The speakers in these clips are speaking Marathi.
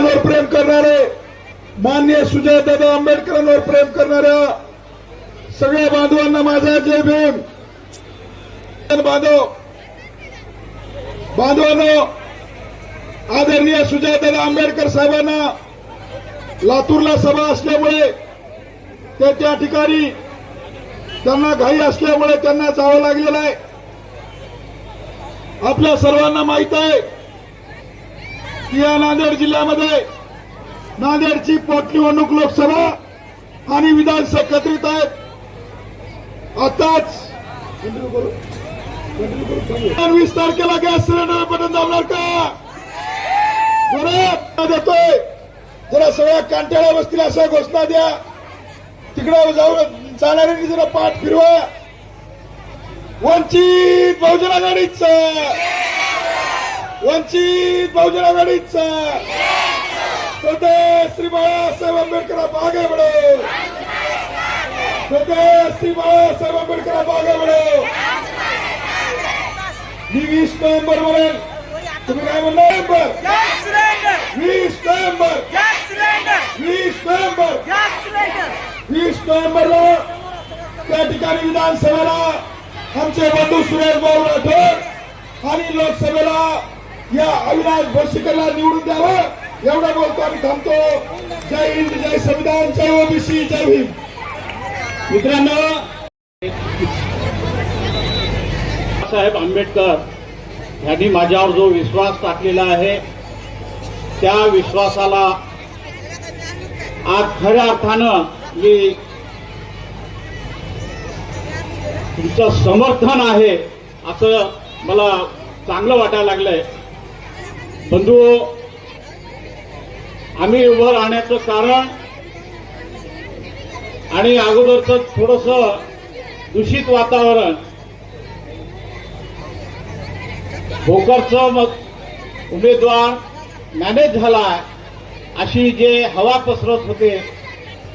बांधवांवर प्रेम करणारे मान्य सुजय दादा आंबेडकरांवर प्रेम करणाऱ्या सगळ्या बांधवांना माझा जय भीम. बांधव बांधवांनो आदरणीय सुजयदादा आंबेडकर साहेबांना लातूरला सभा असल्यामुळे ते त्या ठिकाणी त्यांना घाई असल्यामुळे त्यांना जावं लागलेलं आहे. आपल्या सर्वांना माहीत आहे की या नांदेड जिल्ह्यामध्ये नांदेडची पोटनिवडणूक लोकसभा आणि विधानसभा एकत्रित आहेत. आताच वीस तारखेला गॅस सिलेंडर बटन दाबणार का? बरं देतोय. जरा सगळ्या कांटाळ्या बसतील अशा घोषणा द्या. तिकडे जाऊन जाणाऱ्यांनी जरा पाठ फिरवा. वंचित बहुजन आघाडीच. वंचित बहुजन आघाडीचा. छोटे श्री बाळासाहेब आंबेडकर बागे बडो छोटे श्री बाळासाहेब आंबेडकर बागे बडो मी वीस नोव्हेंबर म्हणेल तुम्ही काय म्हणलं नोव्हेंबर वीस नोव्हेंबर. वीस नोव्हेंबर. वीस नोव्हेंबरला त्या ठिकाणी विधानसभेला आमचे बंधू सुरेश भाऊ राठोड आणि लोकसभेला या अविनाश भोसीकरला निवडून द्यावं. एवढं बोलतो आम्ही थांबतो. जय हिंद जय संविधान जय ओबीसी जय भीम. मित्रांनो साहेब आंबेडकर यांनी माझ्यावर जो विश्वास टाकलेला आहे त्या विश्वासाला आज खऱ्या अर्थानं मी तुमचं समर्थन आहे असं मला चांगलं वाटायला लागलंय. बंधू आम्ही उभं राहण्याचं कारण आणि अगोदरच थोडस दूषित वातावरण भोकरचं मग उमेदवार मॅनेज झाला अशी जे हवा पसरत होते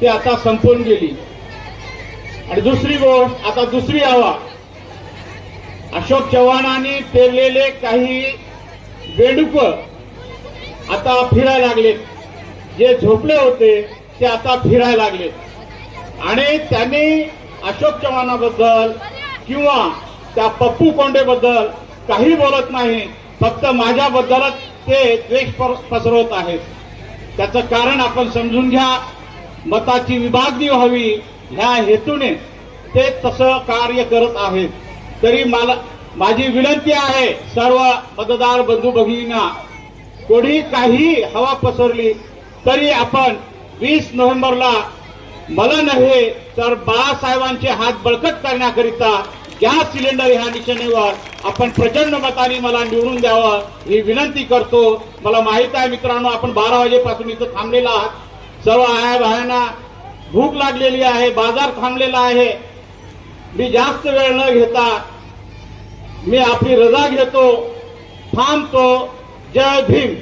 ते आता संपून गेली. आणि दुसरी गोष्ट आता दुसरी हवा. अशोक चव्हाणांनी पेरलेले काही बेडूक आता फिरायला लागलेत. जे झोपले होते ते आता फिरायला लागलेत. आणि त्यांनी अशोक चव्हाणाबद्दल किंवा त्या पप्पू कोंडेबद्दल काही बोलत नाही. फक्त माझ्याबद्दलच ते द्वेष पसरवत आहेत. त्याचं कारण आपण समजून घ्या. मताची विभागणी व्हावी. ह्या हेतूने ते तसं कार्य करत आहेत. तरी मला माझी विनंती आहे सर्व मतदार बंधू भगिनींना कोणी काही हवा पसरली तरी आपण वीस नोव्हेंबरला मला नव्हे तर बाळासाहेबांचे हात बळकट करण्याकरिता गॅस सिलेंडर ह्या निशाणीवर आपण प्रचंड मताने मला निवडून द्यावं ही विनंती करतो. मला माहीत आहे मित्रांनो आपण बारा वाजेपासून इथं थांबलेला आहात. सर्व आया बायांना भूक लागलेली आहे बाजार थांबलेला आहे. मी जास्त वेळ न घेता मी आपली रजा घेतो थांबतो. जय भीम.